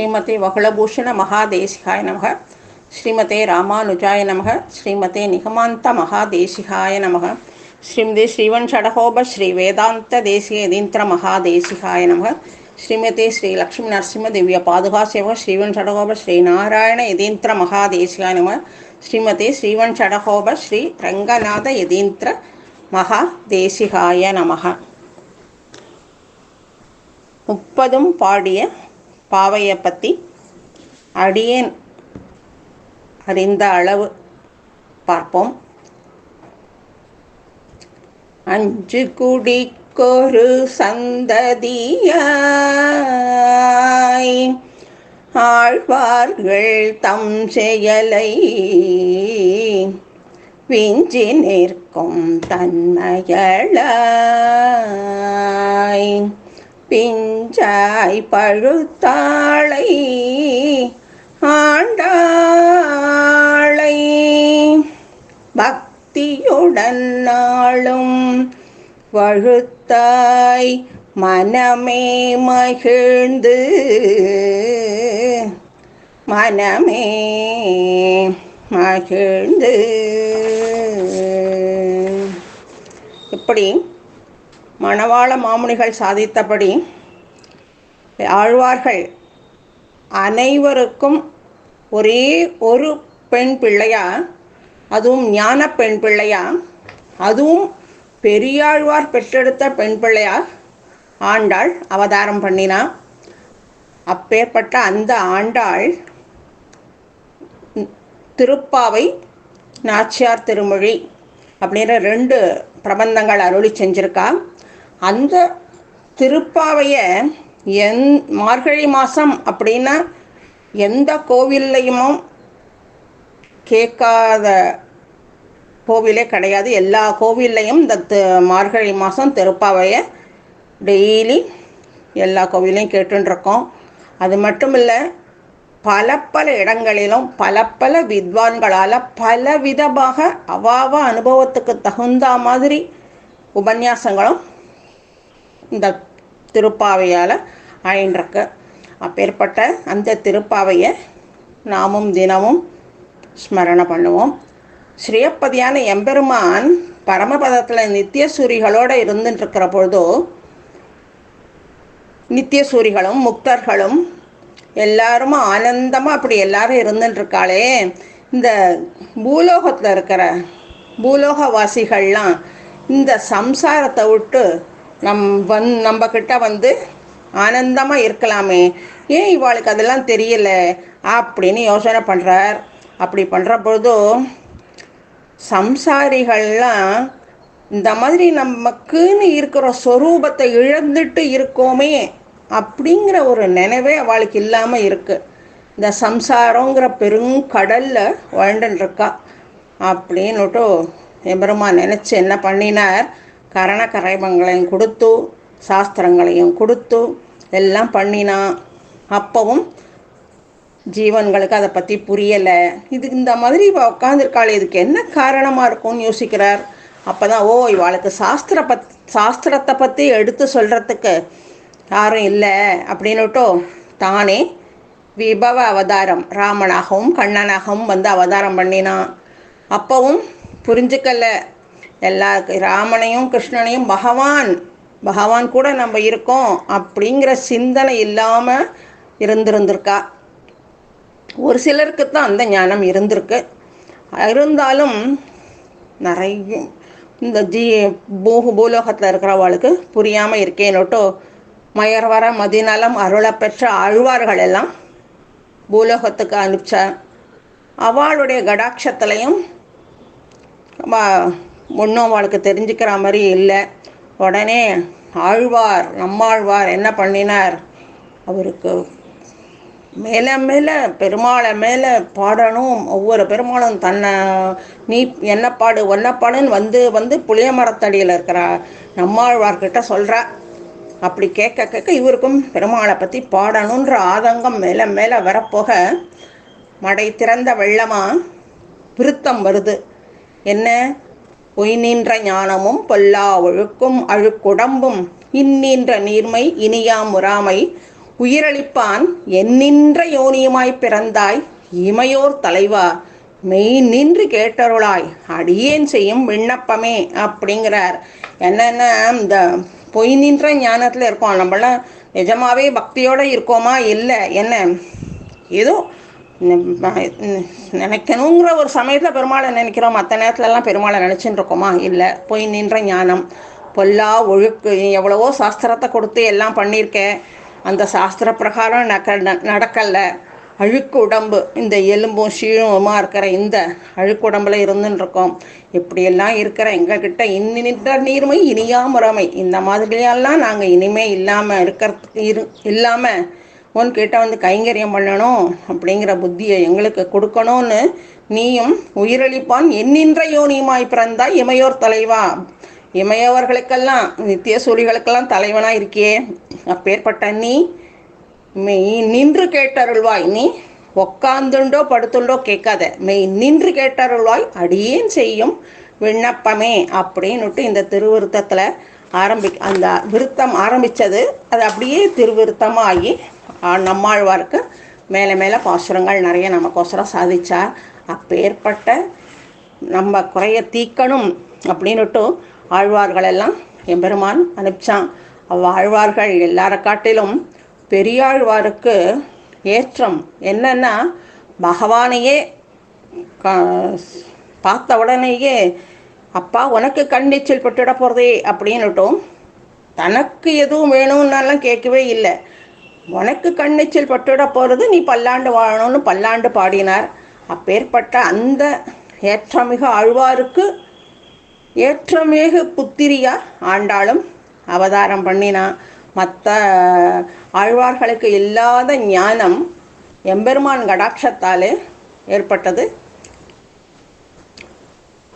ஸ்ரீமதி வகுளபூஷண மகாதேசிகாய நமக. ஸ்ரீமதே ராமானுஜாய நமக. ஸ்ரீமதே நிகமாந்த மகாதேசிகாய நமக. ஸ்ரீமதி ஸ்ரீவன் ஷடகோப ஸ்ரீ வேதாந்த தேசிய யதீந்திர மகாதேசிகாய நமக. ஸ்ரீமதி ஸ்ரீ லக்ஷ்மி நரசிம்ம திவ்ய பாதுகா சேவக ஸ்ரீவன் ஷடகோப ஸ்ரீ நாராயண எதீந்திர மகாதேசிகாய நமக. ஸ்ரீமதி ஸ்ரீவன் ஷடகோப ஸ்ரீ ரங்கநாத எதீந்திர மகாதேசிகாய நமக. முப்பதும் பாடிய பாவையை பற்றி அடியேன் அறிந்த அளவு பார்ப்போம். அஞ்சு குடிக்கொரு சந்ததியாய் ஆழ்வார்கள் தம் செயலை விஞ்சி நிற்கும் தன்மையளாய் பிஞ்சாய் பழுத்தாளை ஆண்டாளை. பக்தியுடன் நாளும் வழுத்தாய் மனமே மகிழ்ந்து மனமே மகிழ்ந்து. இப்படி மணவாள மாமுனிகள் சாதித்தபடி ஆழ்வார்கள் அனைவருக்கும் ஒரே ஒரு பெண் பிள்ளையா அதுவும் ஞான பெண் பிள்ளையா அதுவும் பெரியாழ்வார் பெற்றெடுத்த பெண் பிள்ளையா ஆண்டாள் அவதாரம் பண்ணினா. அப்பேற்பட்ட அந்த ஆண்டாள் திருப்பாவை நாச்சியார் திருமொழி அப்படின்ற ரெண்டு பிரபந்தங்கள் அருளி செஞ்சுருக்கா. அந்த திருப்பாவையை எந் மார்கழி மாதம் அப்படின்னா எந்த கோவில்லையுமோ கேட்காத கோவிலே கிடையாது. எல்லா கோவில்லையும் இந்த மார்கழி மாதம் திருப்பாவையை டெய்லி எல்லா கோவிலையும் கேட்டுருக்கோம் அது மட்டும் இல்லை பல பல இடங்களிலும் பல பல வித்வான்களால் பல விதமாக அவாவ அனுபவத்துக்கு தகுந்த மாதிரி உபன்யாசங்களும் இந்த திருப்பாவையால் ஆயின்றிருக்கு. அப்பேற்பட்ட அந்த திருப்பாவையை நாமும் தினமும் ஸ்மரணை பண்ணுவோம். ஸ்ரீயப்பதியான எம்பெருமான் பரமபதத்தில் நித்திய சூரிகளோடு இருந்துட்டுருக்கிற பொழுதோ நித்திய சூரிகளும் முக்தர்களும் எல்லாரும் ஆனந்தமாக அப்படி எல்லாரும் இருந்துட்டுருக்காளே இந்த பூலோகத்தில் இருக்கிற பூலோகவாசிகள்லாம் இந்த சம்சாரத்தை விட்டு நம் வந் நம்ம கிட்ட வந்து ஆனந்தமாக இருக்கலாமே. ஏன் இவாளுக்கு அதெல்லாம் தெரியல? அப்படின்னு யோசனை பண்ணுறார் அப்படி பண்ணுற பொழுது சம்சாரிகள்லாம் இந்த மாதிரி நமக்குன்னு இருக்கிற சொரூபத்தை இழந்துட்டு இருக்கோமே அப்படிங்கிற ஒரு நினைவே அவளுக்கு இல்லாமல் இருக்குது இந்த சம்சாரங்கிற பெருங்கடலில் வாழ்ந்துட்டுருக்கா அப்படின்னுட்டு எம்பெருமா நினச்சி என்ன பண்ணினார்? கரண கரைமங்களையும் கொடுத்து சாஸ்திரங்களையும் கொடுத்து எல்லாம் பண்ணினா அப்பவும் ஜீவன்களுக்கு அதை பற்றி புரியலை. இது இந்த மாதிரி இவள் உட்காந்துருக்காள் இதுக்கு என்ன காரணமாக இருக்கும்னு யோசிக்கிறார். அப்போ தான் ஓ இவாளுக்கு சாஸ்திர பத் சாஸ்திரத்தை பற்றி எடுத்து சொல்கிறதுக்கு யாரும் இல்லை அப்படின்னுட்டோ தானே விபவ அவதாரம். ராமனாகவும் கண்ணனாகவும் வந்து அவதாரம் பண்ணினான் அப்பவும் புரிஞ்சுக்கலை. எல்லா ராமனையும் கிருஷ்ணனையும் பகவான் பகவான் கூட நம்ம இருக்கோம் அப்படிங்கிற சிந்தனை இல்லாமல் இருந்திருந்திருக்கா. ஒரு சிலருக்கு தான் அந்த ஞானம் இருந்திருக்கு. இருந்தாலும் நிறைய இந்த ஜி பூ பூலோகத்தில் இருக்கிறவளுக்கு புரியாமல் இருக்கேனோட்டோ மயர்வர மதிநலம் அருளை பெற்ற ஆழ்வார்கள் எல்லாம் பூலோகத்துக்கு அனுப்பிச்சா அவளுடைய கடாட்சத்துலையும் ஒன்றும் அவளுக்கு தெரிஞ்சுக்கிற மாதிரி இல்லை. உடனே ஆழ்வார் நம்மாழ்வார் என்ன பண்ணினார்? அவருக்கு மேலே மேலே பெருமாளை மேலே பாடணும். ஒவ்வொரு பெருமாளும் தன்னை நீ என்ன பாடு ஒன்ன பாடுன்னு வந்து வந்து புளிய மரத்தடியில் இருக்கிற. நம்மாழ்வார்கிட்ட சொல்கிறா அப்படி கேட்க கேட்க இவருக்கும் பெருமாளை பற்றி பாடணுன்ற ஆதங்கம் மேலே மேலே வரப்போக மடை திறந்த வெள்ளமாக விருத்தம் வருது. என்ன? பொய் நின்ற ஞானமும் பொல்லா ஒழுக்கும் அழுக்குடம்பும் இன்னின்ற நீர்மை இனியா முறாமை. உயிரளிப்பான் என்னின்ற யோனியுமாய் பிறந்தாய். இமையோர் தலைவா மெய் நின்று கேட்டருளாய். அடியேன் செய்யும் விண்ணப்பமே அப்படிங்கிறார். என்னென்ன இந்த பொய் நின்ற ஞானத்தில் இருக்கோம்? நம்மளாம் நிஜமாவே பக்தியோடு இருக்கோமா? இல்லை. என்ன? ஏதோ நினைக்கணுங்கிற ஒரு சமயத்தில் பெருமாளை நினைக்கிறோம். மற்ற நேரத்துலலாம் பெருமாளை நினச்சின்னு இருக்கோமா இல்லை. போய் நின்ற ஞானம். பொல்லா ஒழுக்கு எவ்வளவோ சாஸ்திரத்தை கொடுத்து எல்லாம் பண்ணியிருக்கேன் அந்த சாஸ்திர பிரகாரம் நக்க நடக்கலை அழுக்கு உடம்பு. இந்த எலும்பும் சீழுமா இருக்கிற இந்த அழுக்கு உடம்புல இருந்துன்னு இருக்கோம் இப்படியெல்லாம் இருக்கிற எங்ககிட்ட இன்னின்ற நீர்மை இனியா முறைமை இந்த மாதிரியெல்லாம் நாங்கள் இனிமே இல்லாமல் இருக்கிறதுக்கு இரு இல்லாமல் உன்கிட்ட வந்து கைங்கரியம் பண்ணணும் அப்படிங்கிற புத்தியை எங்களுக்கு கொடுக்கணும்னு நீயும் உயிரளிப்பான் என்னின்ற யோனியுமாய் பிறந்தாய் இமையோர் தலைவா. இமையவர்களுக்கெல்லாம் நித்திய சூழிகளுக்கெல்லாம் தலைவனாக இருக்கியே. அப்பேற்பட்ட நீ மெய் நின்று கேட்டருள்வாய். நீ உக்காந்துண்டோ படுத்துண்டோ கேட்காத. மெய் நின்று கேட்டருள்வாய். அடியேன் செய்யும் விண்ணப்பமே அப்படின்னுட்டு இந்த திருவிருத்தத்தில் ஆரம்பி அந்த விருத்தம் ஆரம்பித்தது அது அப்படியே திருவிருத்தமாகி நம்மாழ்வாருக்கு மேலே மேலே பாசுரங்கள் நிறைய நமக்கோசரம் சாதிச்சார். அப்பேற்பட்ட நம்ம குறைய தீக்கணும் அப்படின்னுட்டு ஆழ்வார்களெல்லாம் எம்பெருமான் அனுப்பிச்சான். அவ்வாழ்வார்கள் எல்லார காட்டிலும் பெரியாழ்வாருக்கு ஏற்றம் என்னன்னா பகவானையே பார்த்த உடனேயே அப்பா உனக்கு கண்ணீச்சல் பட்டுட போகிறதே அப்படின்னுட்டும். தனக்கு எதுவும் வேணும்னாலாம் கேட்கவே இல்லை. உனக்கு கண்ணீச்சல் பட்டுட போகிறது நீ பல்லாண்டு வாழணும்னு பல்லாண்டு பாடினார். அப்பேற்பட்ட அந்த ஏற்றமிகு ஆழ்வாருக்கு ஏற்றமேகு புத்திரியா ஆண்டாளும் அவதாரம் பண்ணினா. மற்ற ஆழ்வார்களுக்கு இல்லாத ஞானம் எம்பெருமான் கடாட்சத்தாலே ஏற்பட்டது.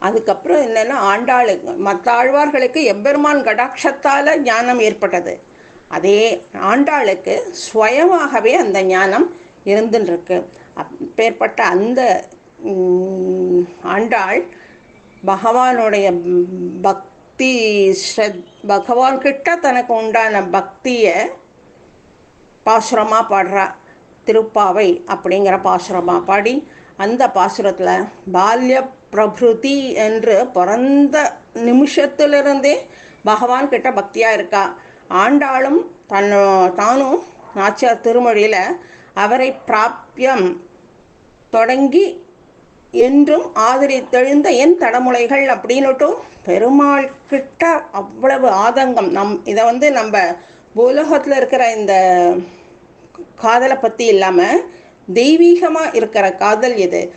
அதுக்கப்புறம் என்னென்னா ஆண்டாளு மற்ற ஆழ்வார்களுக்கு எம்பெருமான் கடாட்சத்தால் ஞானம் ஏற்பட்டது. அதே ஆண்டாளுக்கு ஸ்வயமாகவே அந்த ஞானம் இருந்துருக்கு. அப்பேற்பட்ட அந்த ஆண்டாள் பகவானுடைய பக்தி ஸ்ரத் பகவான்கிட்ட தனக்கு உண்டான பக்தியை பாசுரமாக பாடுறா திருப்பாவை அப்படிங்கிற பாசுரமாக பாடி அந்த பாசுரத்தில் பால்ய பிரபுதி என்று பிறந்த நிமிஷத்திலிருந்தே பகவான் கிட்ட பக்தியாக இருக்கா. ஆண்டாளும் தன்னோ தானும் நாச்சியார் திருமொழியில் அவரை பிராப்யம் தொடங்கி என்றும் ஆதரித்தெழுந்த என் தடமுலைகள் அப்படின்னுட்டும் பெருமாள் கிட்ட அவ்வளவு ஆதங்கம். நம் இதை வந்து நம்ம பூலோகத்தில் இருக்கிற இந்த காதலை பற்றி இல்லாமல் தெய்வீகமாக இருக்கிற காதல் இது.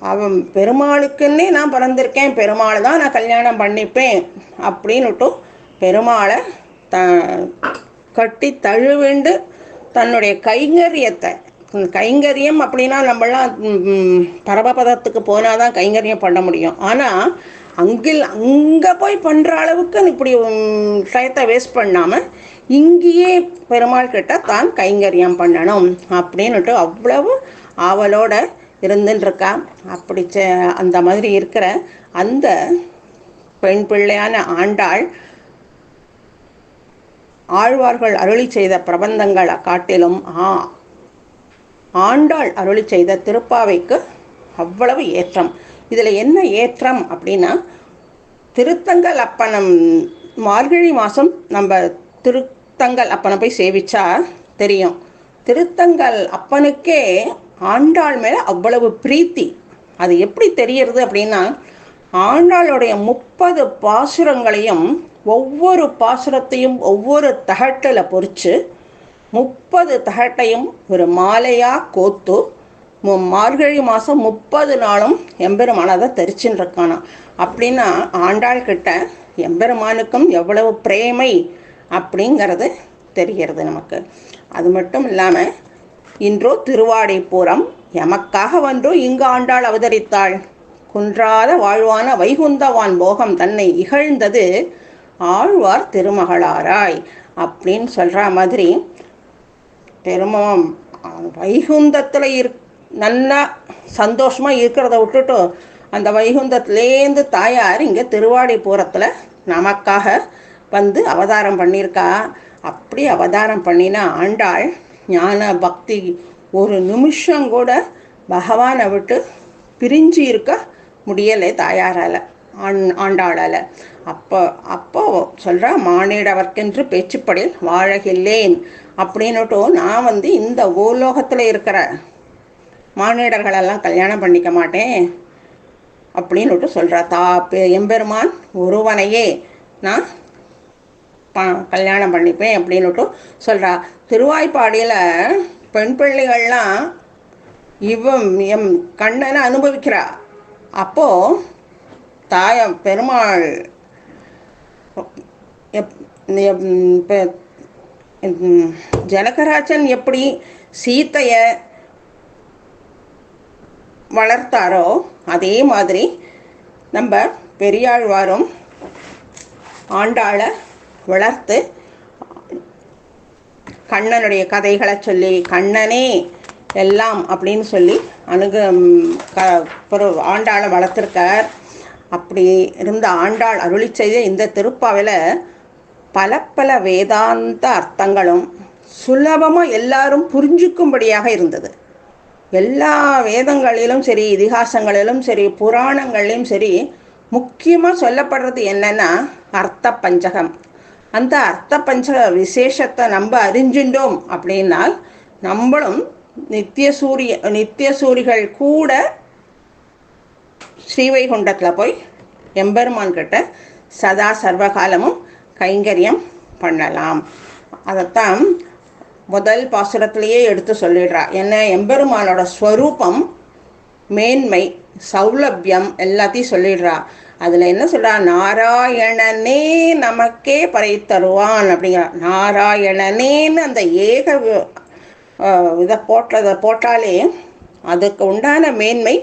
அவன் பெருமாளுக்குன்னே நான் பிறந்திருக்கேன் பெருமாள் தான் நான் கல்யாணம் பண்ணிப்பேன் அப்படின்னுட்டும் பெருமாளை த கட்டி தழுவிண்டு தன்னுடைய கைங்கரியத்தை கைங்கரியம் அப்படின்னா நம்மளாம் பரமபதத்துக்கு போனால் தான் கைங்கரியம் பண்ண முடியும். ஆனால் அங்கில் அங்கே போய் பண்ணுற அளவுக்கு இப்படி டயத்தை வேஸ்ட் பண்ணாமல் இங்கேயே பெருமாள் கிட்ட தான் கைங்கரியம் பண்ணணும் அப்படின்னுட்டு அவ்வளவு ஆவலோட இருந்துருக்கா அப்படி அந்த மாதிரி இருக்கிற அந்த பெண் பிள்ளையான ஆண்டாள் ஆழ்வார்கள் அருளி செய்த பிரபந்தங்களை காட்டிலும் ஆ ஆண்டாள் அருளி செய்த திருப்பாவைக்கு அவ்வளவு ஏற்றம். இதில் என்ன ஏற்றம் அப்படின்னா திருத்தங்கள் அப்பனம் மார்கழி மாதம் நம்ம திருத்தங்கள் அப்பனை போய் சேவிச்சா தெரியும். திருத்தங்கள் அப்பனுக்கே ஆண்டாள் மேலே அவ்வளவு பிரீத்தி. அது எப்படி தெரியறது அப்படின்னா ஆண்டாளுடைய முப்பது பாசுரங்களையும் ஒவ்வொரு பாசுரத்தையும் ஒவ்வொரு தகட்டில் பொறிச்சு முப்பது தகட்டையும் ஒரு மாலையாக கோத்து மார்கழி மாதம் முப்பது நாளும் எம்பெருமானதை தெரிச்சுன்னு இருக்கானா அப்படின்னா ஆண்டாள் கிட்ட எம்பெருமானுக்கும் எவ்வளவு பிரேமை அப்படிங்கிறது தெரிகிறது நமக்கு. அது மட்டும் இல்லாமல் இன்றோ திருவாடைப்பூரம் எமக்காக வந்தோ இங்கு ஆண்டாள் அவதரித்தாள். குன்றாத வாழ்வான வைகுந்தவான் போகம் தன்னை இகழ்ந்தது ஆழ்வார் திருமகளாராய் அப்படின்னு சொல்கிற மாதிரி திருமம் வைகுந்தத்தில் இரு நல்லா சந்தோஷமாக இருக்கிறத விட்டுட்டு அந்த வைகுந்தத்துலேருந்து தாயார் இங்கே திருவாடிபுரத்தில் நமக்காக வந்து அவதாரம் பண்ணியிருக்கா. அப்படி அவதாரம் பண்ணின ஆண்டாள் ஞான பக்தி ஒரு நிமிஷம் கூட பகவானை விட்டு பிரிஞ்சு இருக்க முடியலை தாயாரால். ஆண் ஆண்டாளால். அப்போ அப்போ சொல்கிறா மானிடவர்க்கென்று பேச்சுப்படில் வாழகில்லேன். அப்படின்னுட்டும் நான் வந்து இந்த பூலோகத்தில் இருக்கிற மானிடர்களெல்லாம் கல்யாணம் பண்ணிக்க மாட்டேன். அப்படின்னுட்டு சொல்கிறா தா பெ- எம்பெருமான் ஒருவனையே நான் ப கல்யாணம் பண்ணிப்பேன் அப்படின்னுட்டு சொல்கிறா திருவாய்ப்பாடியில் பெண் பிள்ளைகள்லாம் இவன் எம் கண்ணனை அனுபவிக்கிறா. அப்போது தாய பெருமாள் எப்- ஜனகராஜன் எப்படி சீத்தையை வளர்த்தாரோ அதே மாதிரி நம்ம பெரியாழ்வாரும் ஆண்டாளை வளர்த்து கண்ணனுடைய கதைகளை சொல்லி கண்ணனே எல்லாம் அப்படின்னு சொல்லி அணுக க ஆண்டாளை வளர்த்துருக்கார். அப்படி இருந்த ஆண்டாள் அருளி செய்த இந்த திருப்பாவில் பல பல வேதாந்த அர்த்தங்களும் சுலபமாக எல்லாரும் புரிஞ்சுக்கும்படியாக இருந்தது. எல்லா வேதங்களிலும் சரி இதிகாசங்களிலும் சரி புராணங்களிலும் சரி முக்கியமாக சொல்லப்படுறது என்னன்னா அர்த்த பஞ்சகம். அந்த அர்த்த பஞ்சக விசேஷத்தை நம்ம அறிஞ்சின்றோம் அப்படின்னால் நம்மளும் நித்திய சூரிய நித்திய சூரிகள் கூட ஸ்ரீவைகுண்டத்தில் போய் எம்பெருமான் கிட்ட சதா சர்வகாலமும் கைங்கரியம் பண்ணலாம். அதைத்தான் முதல் பாசுரத்திலேயே எடுத்து சொல்லிடுறா. என்ன எம்பெருமானோட ஸ்வரூபம் மேன்மை சௌலபியம் எல்லாத்தையும் சொல்லிடுறா. அதில் என்ன சொல்கிறா நாராயணனே நமக்கே பறை தருவான் அப்படிங்கிறா நாராயணனேன்னு அந்த ஏக வி- இதை போட்டதை போட்டாலே அதுக்கு உண்டான மேன்மை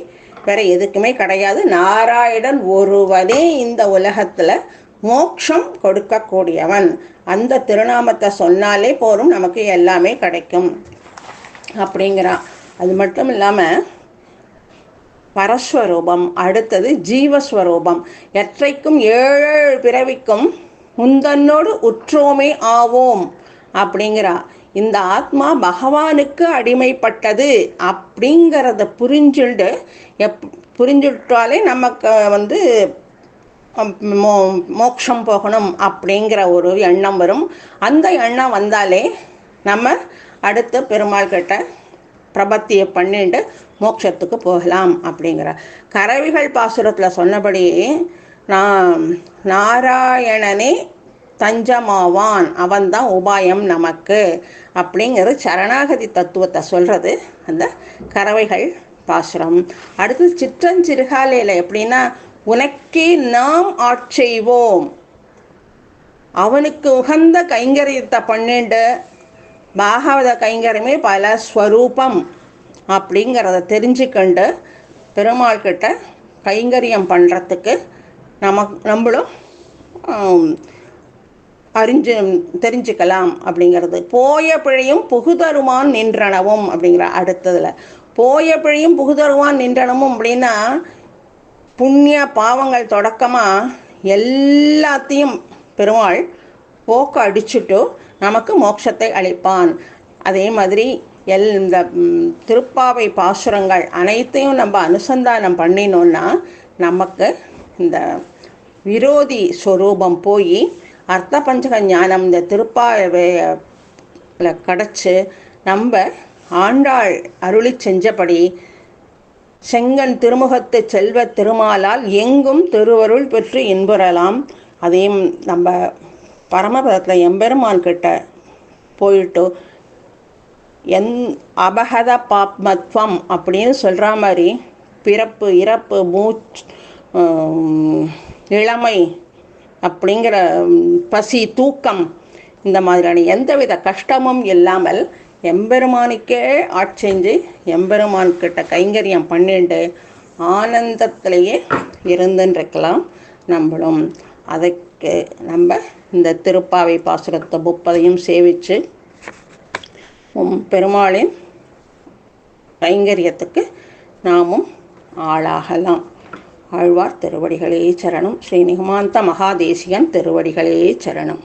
வேற எதுக்குமே கிடையாது. நாராயணன் ஒருவனே இந்த உலகத்துல மோட்சம் கொடுக்கக்கூடியவன். அந்த திருநாமத்தை சொன்னாலே போதும் நமக்கு எல்லாமே கிடைக்கும். அப்படிங்கிறான் அது மட்டும் இல்லாமல் பரஸ்வரூபம் அடுத்தது ஜீவஸ்வரூபம். எற்றைக்கும் ஏழு பிறவிக்கும் முந்தன்னோடு உற்றோமே ஆவோம். அப்படிங்கிறா. இந்த ஆத்மா பகவானுக்கு அடிமைப்பட்டது அப்படிங்கிறத புரிஞ்சுண்டு எப் புரிஞ்சுட்டாலே நமக்கு வந்து மோ மோட்சம் போகணும் அப்படிங்கிற ஒரு எண்ணம் வரும். அந்த எண்ணம் வந்தாலே நம்ம அடுத்து பெருமாள் கிட்ட பிரபத்தியை பண்ணிட்டு மோட்சத்துக்கு போகலாம் அப்படிங்கிற. கரவிகள் பாசுரத்தில் சொன்னபடி நான் நாராயணனே தஞ்சமாவான் அவன்தான் உபாயம் நமக்கு அப்படிங்கிற சரணாகதி தத்துவத்தை சொல்கிறது அந்த கறவைகள் பாசுரம். அடுத்து சிற்றஞ்சிறுகாலையில் எப்படின்னா உனக்கே நாம் ஆட்செய்வோம் அவனுக்கு உகந்த கைங்கரியத்தை பண்ணிண்டு பாகவத கைங்கரியமே பல ஸ்வரூபம் அப்படிங்கிறத தெரிஞ்சுக்கண்டு பெருமாள் கிட்ட கைங்கரியம் பண்ணுறதுக்கு நமக் நம்மளும் அறிஞ்சு தெரிஞ்சுக்கலாம் அப்படிங்கிறது. போய பிழையும் புகுதருமான் நின்றனவும் அப்படிங்கிற அடுத்ததில். போய பிழையும் புகுதருவான் நின்றனவும் அப்படின்னா புண்ணிய பாவங்கள் தொடக்கமாக எல்லாத்தையும் பெருமாள் போக்கு அடிச்சுட்டு நமக்கு மோட்சத்தை அளிப்பான். அதே மாதிரி எல் இந்த திருப்பாவை பாசுரங்கள் அனைத்தையும் நம்ம அனுசந்தானம் பண்ணினோன்னா நமக்கு இந்த விரோதி ஸ்வரூபம் போய் அர்த்த பஞ்சக ஞானம் இந்த திருப்பாவை கிடச்சி நம்ம ஆண்டாள் அருளி செஞ்சபடி செங்கன் திருமுகத்து செல்வ திருமாலால் எங்கும் திருவருள் பெற்று இன்புறலாம். அதையும் நம்ம பரமபதத்தில் எம்பெருமான் கிட்ட போயிட்டு எந் அபகத பாப்மத்வம் அப்படின்னு சொல்கிற மாதிரி பிறப்பு இறப்பு மூச் இளமை அப்படிங்கிற பசி தூக்கம் இந்த மாதிரியான எந்தவித கஷ்டமும் இல்லாமல் எம்பெருமானுக்கே ஆட்செஞ்சு எம்பெருமான் கிட்ட கைங்கரியம் பண்ணிட்டு ஆனந்தத்திலேயே இருந்துருக்கலாம் நம்மளும். அதுக்கு நம்ம இந்த திருப்பாவை பாசுரத்தை முப்பதையும் சேவித்து பெருமாளின் கைங்கரியத்துக்கு நாமும் ஆளாகலாம். ஆழ்வார் திருவடிகளே சரணம். ஸ்ரீ நிகமாந்த மகாதேசிகன் திருவடிகளே சரணம்.